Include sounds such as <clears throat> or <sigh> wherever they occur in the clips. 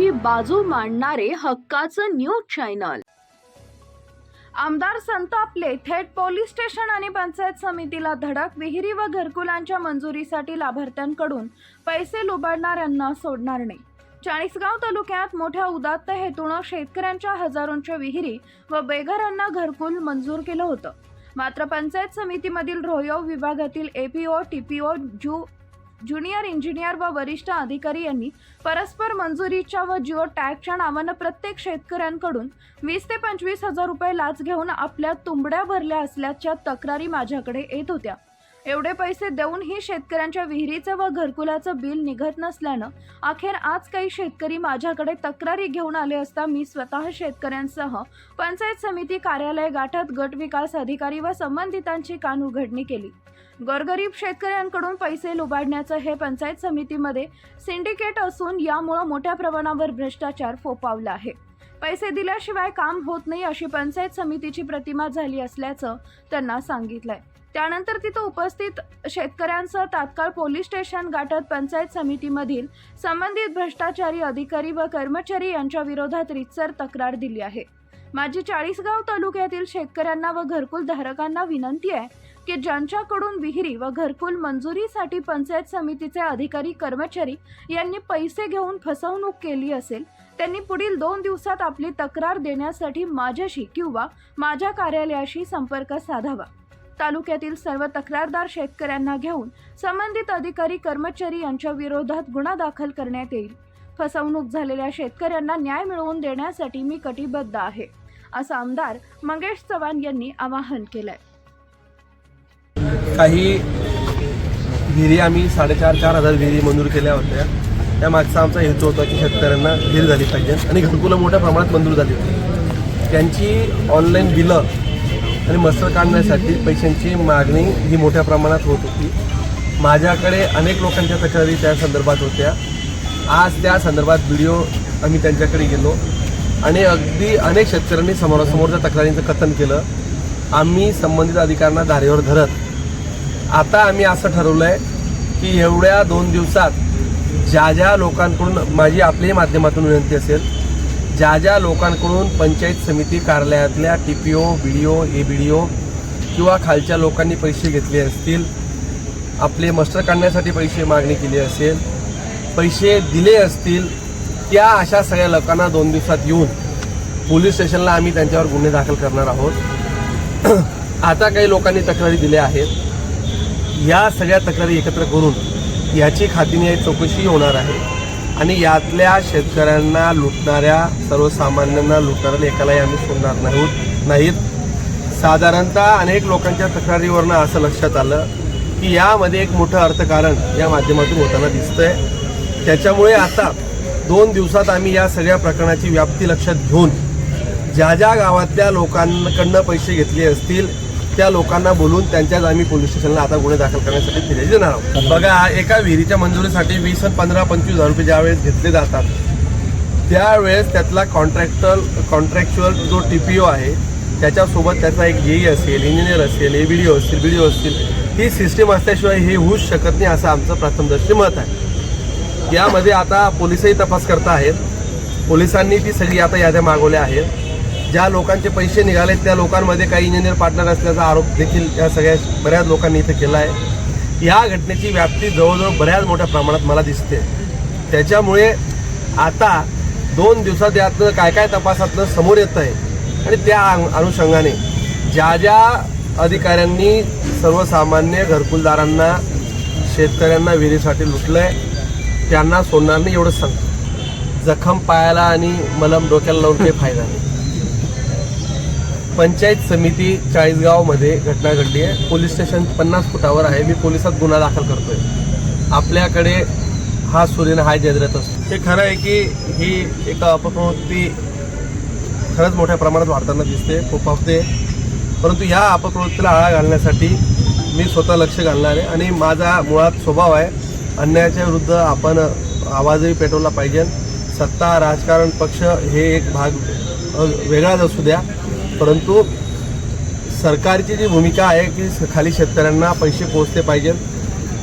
शेतकऱ्यांची बाजू मांडणारे हक्काचं न्यूज चॅनल. आमदार संतापले थेट पोलीस स्टेशन आणि पंचायत समितीला धडक विहिरी व घरकुलांच्या मंजुरीसाठी लाभार्थ्यांकडून पैसे लुबाडणाऱ्यांना सोडणार नाही. चाळीसगाव तालुक्यात मोठ्या उदात्त हेतूनं शेतकऱ्यांच्या हजारोंच्या विहिरी व बेघरांना घरकुल मंजूर केलं होतं. मात्र पंचायत समितीमधील रोयो विभागातील एपीओ टीपीओ जू ज्युनियर इंजिनियर व वरिष्ठ अधिकारी यांनी परस्पर मंजुरीच्या व जिओ टॅगच्या नावानं प्रत्येक शेतकऱ्यांकडून वीस ते पंचवीस हजार रुपये लाच घेऊन आपल्या तुंबड्या भरल्या असल्याच्या तक्रारी माझ्याकडे येत होत्या. एवढे पैसे देऊनही शेतकऱ्यांच्या विहिरीचं व घरकुलाचं बिल निघत नसल्यानं अखेर आज काही शेतकरी माझ्याकडे तक्रारी घेऊन आले असता मी स्वतः शेतकऱ्यांसह पंचायत समिती कार्यालय गाठत गट विकास अधिकारी व संबंधितांची कान उघडणी केली. गोरगरीब शेतकऱ्यांकडून पैसे लुबाडण्याचं हे पंचायत समितीमध्ये सिंडिकेट असून यामुळं मोठ्या प्रमाणावर भ्रष्टाचार फोपावला आहे. पैसे दिल्याशिवाय काम होत नाही अशी पंचायत समितीची प्रतिमा झाली असल्याचं त्यांना सांगितलंय. त्यानंतर तिथं उपस्थित शेतकऱ्यांसह तात्काळ पोलीस स्टेशन गाठत पंचायत समितीमधील संबंधित भ्रष्टाचारी अधिकारी व कर्मचारी यांच्या विरोधात रितसर तक्रार दिली आहे. माझी चाळीसगाव तालुक्यातील शेतकऱ्यांना व घरकुल धारकांना विनंती आहे की ज्यांच्याकडून विहिरी व घरकुल मंजुरीसाठी पंचायत समितीचे अधिकारी कर्मचारी यांनी पैसे घेऊन फसवणूक केली असेल त्यांनी पुढील दोन दिवसात आपली तक्रार देण्यासाठी माझ्याशी किंवा माझ्या कार्यालयाशी संपर्क साधावा. तालुक्यातील सर्व तक्रारदार शेतकऱ्यांना घेऊन संबंधित अधिकारी कर्मचारी यांच्या विरोधात गुन्हा दाखल करण्यात येईल. फसवणूक झालेल्या शेतकऱ्यांना न्याय मिळवून देण्यासाठी मी कटिबद्ध आहे असं आमदार मंगेश चव्हाण यांनी आवाहन केलंय. काही विहिरी आम्ही साडेचार चार हजार विहिरी मंजूर केल्या होत्या. त्या मागचा आमचा हेतू होता की शेतकऱ्यांना विहीर झाली पाहिजे आणि घरकुलं मोठ्या प्रमाणात मंजूर झाली होती. त्यांची ऑनलाईन बिलं आणि मस्तर काढण्यासाठी पैशांची मागणी ही मोठ्या प्रमाणात होत होती. माझ्याकडे अनेक लोकांच्या तक्रारी त्या संदर्भात होत्या. आज त्या संदर्भात व्हिडिओ आम्ही त्यांच्याकडे गेलो आणि अगदी अनेक शेतकऱ्यांनी समोरासमोरच्या तक्रारींचं कथन केलं. आम्ही संबंधित अधिकाऱ्यांना धारेवर धरत. आता आम्ही असं ठरवलं आहे की एवढ्या दोन दिवसात ज्या ज्या लोकांकडून माझी आपल्याही माध्यमातून विनंती असेल ज्या ज्या लोकांकडून पंचायत समिती कार्यालयातल्या T P O B D O A B D O किंवा खालच्या लोकांनी पैसे घेतले असतील आपले मस्टर काढण्यासाठी पैसे मागणी केली असेल पैसे दिले असतील त्या अशा सगळ्या लोकांना दोन दिवसात येऊन पोलीस स्टेशनला आम्ही त्यांच्यावर गुन्हे दाखल करणार आहोत. <clears throat> आता काही लोकांनी तक्रारी दिल्या आहेत. या सगळ्या तक्रारी एकत्र करून याची खातीने चौकशी होणार आहे. आणि यातल्या शेतकऱ्यांना लुटणाऱ्या सर्वसामान्यांना लुटणाऱ्या एकालाही आम्ही सोडणार नाहीत नाहीत. साधारणतः अनेक लोकांच्या तक्रारीवरनं असं लक्षात आलं की यामध्ये एक मोठं अर्थकारण या माध्यमातून होताना दिसतंय. त्याच्यामुळे आता दोन दिवसात आम्ही या सगळ्या प्रकरणाची व्याप्ती लक्षात घेऊन ज्या ज्या गावातल्या लोकांकडनं पैसे घेतले असतील त्या लोकांना बोलून त्यांच्याच आम्ही पोलीस स्टेशनला आता गुन्हे दाखल करण्यासाठी फिर्यादी देणार आहोत. बघा एका विहिरीच्या मंजुरीसाठी वीस पंधरा पंचवीस हजार रुपये ज्यावेळेस घेतले जातात त्यावेळेस त्यातला कॉन्ट्रॅक्टर कॉन्ट्रॅक्च्युअल जो टी पी ओ आहे त्याच्यासोबत त्याचा एक जेई असेल इंजिनियर असेल ए बी डी ओ असतील बी डी ओ असतील ही सिस्टीम असल्याशिवाय हे होऊच शकत नाही असं आमचं प्रथमदर्शी मत आहे. यामध्ये आता पोलिसही तपास करत आहेत. पोलिसांनी ती सगळी आता याद्या मागवल्या आहेत. ज्या लोकांचे पैसे निघाले त्या लोकांमध्ये काही इंजिनियर पार्टनर असल्याचा आरोप देखील या सगळ्या बऱ्याच लोकांनी इथं केला आहे. या घटनेची व्याप्ती जवळजवळ बऱ्याच मोठ्या प्रमाणात मला दिसते. त्याच्यामुळे आता दोन दिवसात यातनं काय काय तपासातनं समोर येत आहे आणि त्या अनु- अनुषंगाने ज्या ज्या अधिकाऱ्यांनी सर्वसामान्य घरकुलदारांना शेतकऱ्यांना विहिरीसाठी लुटलं आहे त्यांना सोडणार नाही एवढंच सांगतो. जखम पायाला आणि मलम डोक्याला लावून काही फायदा नाही. पंचायत समिती चाळीसगावमध्ये घटना घडली आहे. पोलीस स्टेशन पन्नास फुटावर आहे. मी पोलिसात गुन्हा दाखल करतोय. आपल्याकडे हा सूर्यन हाय जजरत असतो. हे खरं आहे की ही एक अपप्रवृत्ती खरंच मोठ्या प्रमाणात वाढताना दिसते फोफावते परंतु ह्या अपप्रवृत्तीला आळा घालण्यासाठी मी स्वतः लक्ष घालणार आहे आणि माझा मुळात स्वभाव आहे अन्यायाच्या विरुद्ध आपण आवाजही पेटवला पाहिजे. सत्ता राजकारण पक्ष हे एक भाग वेगळाच असू द्या. परंतु सरकारची जी भूमिका आहे की खाली शेतकऱ्यांना पैसे पोहोचले पाहिजेत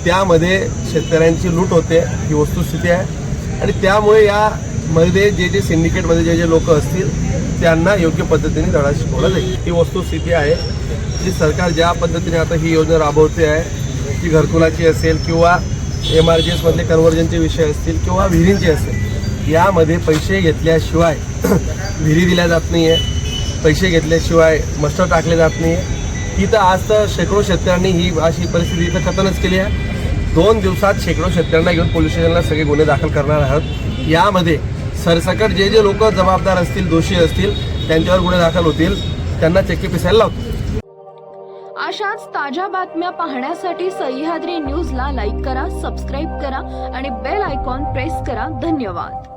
त्यामध्ये शेतकऱ्यांची लूट होते ही वस्तुस्थिती आहे. आणि त्यामुळे या मध्ये जे जे सिंडिकेटमध्ये जे जे लोक असतील त्यांना योग्य पद्धतीने धडा शिकवला जाईल. ही वस्तुस्थिती आहे जी सरकार ज्या पद्धतीने आता ही योजना राबवते आहे ती घरकुलाची असेल किंवा एम आर जी एसमधले कन्व्हर्जनचे विषय असतील किंवा विहिरींचे असेल यामध्ये पैसे घेतल्याशिवाय <clears throat> विहिरी दिल्या जात नाही आहे पैसे घेतल्याशिवाय मस्टर टाकले जात नाही. आहे ही तर आज तर शेकडो शेतकऱ्यांनी ही अशी परिस्थिती इथं खतनच केली आहे. दोन दिवसात शेकडो शेतकऱ्यांना घेऊन पोलीस स्टेशनला सगळे गुन्हे दाखल करणार आहोत. यामध्ये सरसकट जे जे लोक जबाबदार असतील दोषी असतील त्यांच्यावर गुन्हे दाखल होतील. त्यांना चक्की पिसायला लावतो. अशाच ताज्या बातम्या पाहण्यासाठी सह्याद्री न्यूजला लाईक करा सबस्क्राईब करा आणि बेल आयकॉन प्रेस करा. धन्यवाद.